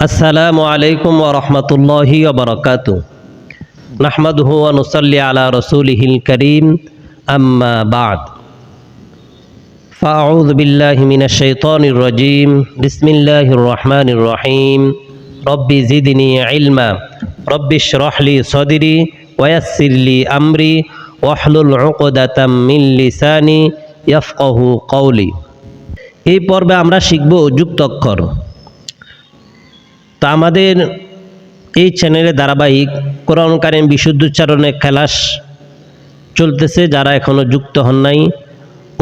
السلام عليكم ورحمة الله وبركاته نحمده ونصلي على رسوله الكريم أما بعد فأعوذ بالله من الشيطان الرجيم بسم الله الرحمن الرحيم رب زدني علما رب اشرح لي صدري ويسر لي أمري واحلل عقدة من لساني يفقه قولي এই পর্বে আমরা শিখব যুক্তক্ষর তো আমাদের এই চ্যানেলে ধারাবাহিক কোরআন কারিম বিশুদ্ধ উচ্চারণে খেলাস চলতেছে, যারা এখনও যুক্ত হন নাই,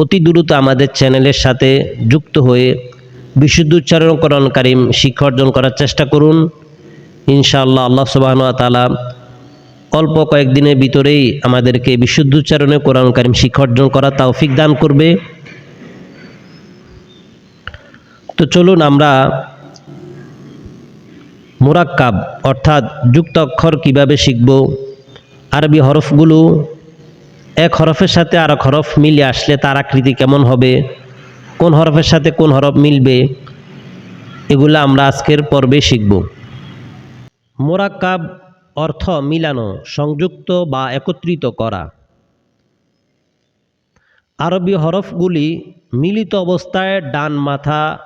অতি দ্রুত আমাদের চ্যানেলের সাথে যুক্ত হয়ে বিশুদ্ধ উচ্চারণ কোরআন কারিম শিক্ষা অর্জন করার চেষ্টা করুন। ইনশাআল্লাহ আল্লাহ সুবাহন তালা অল্প কয়েকদিনের ভিতরেই আমাদেরকে বিশুদ্ধ উচ্চারণে কোরআন কারিম শিক্ষা অর্জন করা তৌফিক দান করবে। তো চলুন আমরা মোরাক্কাব, অর্থাৎ যুক্ত অক্ষর কীভাবে শিখব? আরবি হরফগুলো এক হরফের সাথে আর এক হরফ মিলে আসলে তার আকৃতি কেমন হবে? কোন হরফের সাথে কোন হরফ মিলবে? এগুলো আমরা আজকের পর্বে শিখব। মোরাক্কাব অর্থ মিলানো, সংযুক্ত বা একত্রিত করা। আরবি হরফগুলি মিলিত অবস্থায় ডান মাথা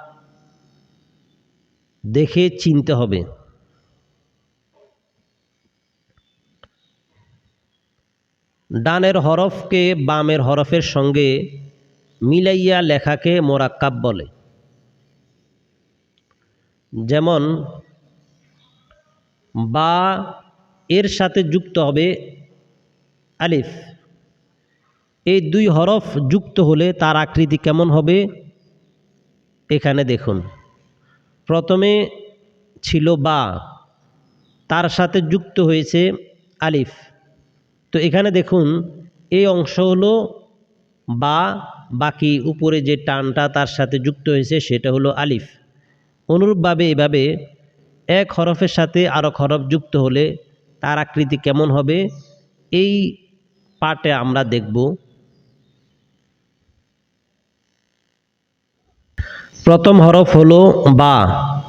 দেখে চিনতে হবে। ডানের হরফকে বামের হরফের সঙ্গে মিলাইয়া লেখাকে মোরাক্কাব বলে। যেমন, বা এর সাথে যুক্ত হবে আলিফ। এই দুই হরফ যুক্ত হলে তার আকৃতি কেমন হবে? এখানে দেখুন, প্রথমে ছিল বা, তার সাথে যুক্ত হয়েছে আলিফ। তো এখানে দেখুন এই অংশ হলো বা, বাকি উপরে যে টানটা তার সাথে যুক্ত হয়েছে সেটা হলো আলিফ। অনুরূপভাবে এভাবে এক হরফের সাথে আরও হরফ যুক্ত হলে তার আকৃতি কেমন হবে? এই পার্টে আমরা দেখব। প্রথম হরফ হলো বা,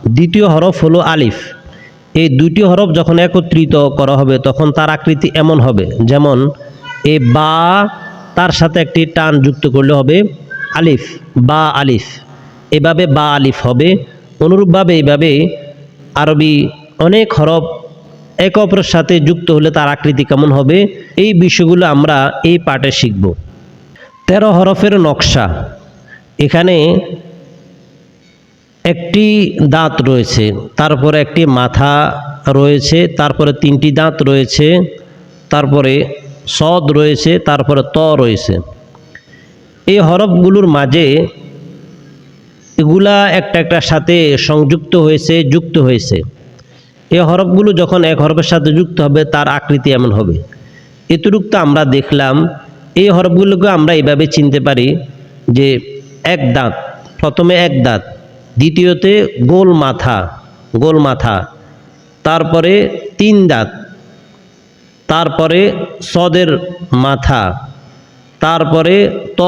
দ্বিতীয় হরফ হলো আলিফ। এই দুইটি হরফ যখন একত্রিত করা হবে, তখন তার আকৃতি এমন হবে। যেমন, এ বা তার সাথে একটি টান যুক্ত করলে হবে আলিফ, বা আলিফ। এভাবে বা আলিফ হবে। অনুরূপভাবে এইভাবে আরবি অনেক হরফ এক অপরের সাথে যুক্ত হলে তার আকৃতি কেমন হবে? এই বিষয়গুলো আমরা এই পাঠে শিখব। তেরো হরফের নকশা। এখানে একটি দাঁত রয়েছে, তারপরে একটি মাথা রয়েছে, তারপরে তিনটি দাঁত রয়েছে, তারপরে সদ রয়েছে, তারপরে ত রয়েছে। এই হরফগুলোর মাঝে এগুলা একটা একটার সাথে সংযুক্ত হয়েছে, যুক্ত হয়েছে। এই হরফগুলো যখন এক হরফের সাথে যুক্ত হবে, তার আকৃতি এমন হবে। এতটুক তো আমরা দেখলাম, এই হরফগুলোকে আমরা এভাবে চিনতে পারি যে এক দাঁত, প্রথমে এক দাঁত দ্বিতীয়তে গোল মাথা গোল মাথা তারপরে তিন দাঁত। তারপরে সদের মাথা। তারপরে ত।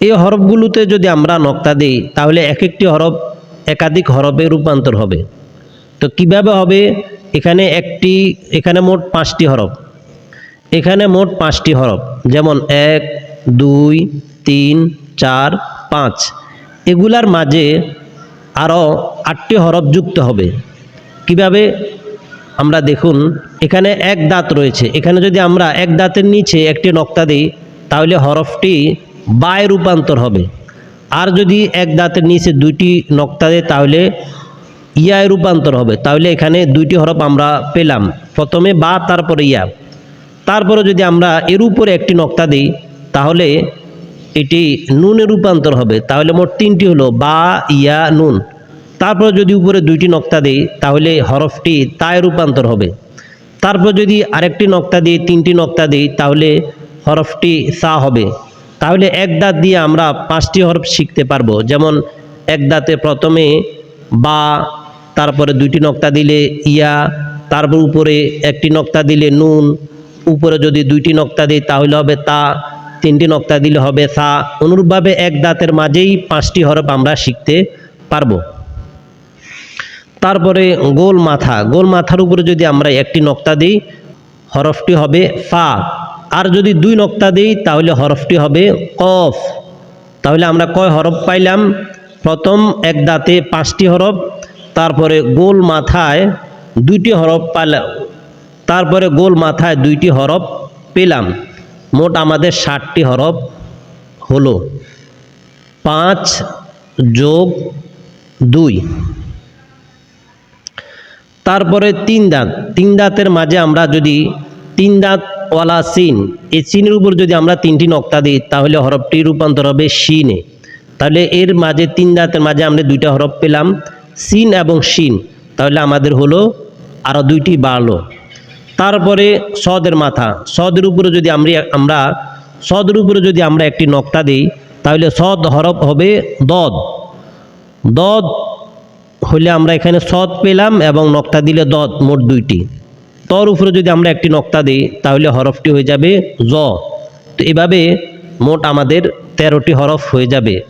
এই হরফগুলোতে যদি আমরা নক্তা দিই, তাহলে এক একটি হরফ একাধিক হরফে রূপান্তর হবে। তো কীভাবে হবে? এখানে একটি, এখানে মোট পাঁচটি হরফ। এখানে মোট পাঁচটি হরফ। যেমন এক, দুই, তিন, চার, পাঁচ। এগুলার মাঝে আরও আটটি হরফ যুক্ত হবে। কীভাবে? আমরা দেখুন, এখানে এক দাঁত রয়েছে। এখানে যদি আমরা এক দাঁতের নিচে একটি নক্তা দিই, তাহলে হরফটি বায় রূপান্তর হবে। আর যদি এক দাঁতের নিচে দুইটি নক্তা দেয়, তাহলে ইয়ায় রূপান্তর হবে। তাহলে এখানে দুইটি হরফ আমরা পেলাম। প্রথমে বা, তারপরে ইয়া। তারপরে যদি আমরা এর উপরে একটি নক্তা দিই, তাহলে এটি নুনে রূপান্তর হবে, তাহলে মোট তিনটি হলো বা, ইয়া, নুন। তারপর যদি উপরে দুইটি নক্তা দিই, তাহলে হরফটি তায় রূপান্তর হবে। তারপর যদি আরেকটি নক্তা দিই, তিনটি নক্তা দিই, তাহলে হরফটি সা হবে। তাহলে এক দাঁত দিয়ে আমরা পাঁচটি হরফ শিখতে পারব। যেমন এক দাঁতে প্রথমে বা, তারপরে দুইটি নক্তা দিলে ইয়া, তারপর উপরে একটি নক্তা দিলে নুন, উপরে যদি দুইটি নক্তা দিই, তাহলে হবে তা। তিনটি নক্তা দিলে হবে সা। অনুরূপভাবে এক দাঁতের মাঝেই পাঁচটি হরফ আমরা শিখতে পারব। তারপরে গোল মাথা। গোল মাথার উপরে যদি আমরা একটি নক্তা দিই, হরফটি হবে ফা আর যদি দুই নক্তা দিই, তাহলে হরফটি হবে কফ। তাহলে আমরা কয় হরফ পাইলাম? প্রথম এক দাঁতে পাঁচটি হরফ, তারপরে গোল মাথায় দুইটি হরফ পাইলাম তারপরে গোল মাথায় দুইটি হরফ পেলাম। মোট আমাদের ষাটটি হরফ হলো পাঁচ যোগ দুই। তারপরে তিন দাঁত। তিন দাঁতের মাঝে আমরা যদি তিন দাঁতওয়ালা সিন, এই সিনের উপর যদি আমরা তিনটি নক্তা দিই, তাহলে হরফটি রূপান্তর হবে শিনে। তাহলে এর মাঝে তিন দাঁতের মাঝে আমরা দুইটা হরফ পেলাম, সিন এবং শিন। তাহলে আমাদের হলো আরও দুইটি বাড়লো। তারপরে সদের মাথা। সদের উপরে যদি আমরা আমরা সদের উপরে যদি আমরা একটি নক্তা দিই, তাহলে সদ হরফ হবে দদ। দদ হলে আমরা এখানে সদ পেলাম এবং নক্তা দিলে দদ, মোট দুইটি। তর উপরে যদি আমরা একটি নক্তা দিই, তাহলে হরফটি হয়ে যাবে জ। তো এভাবে মোট আমাদের তেরোটি হরফ হয়ে যাবে।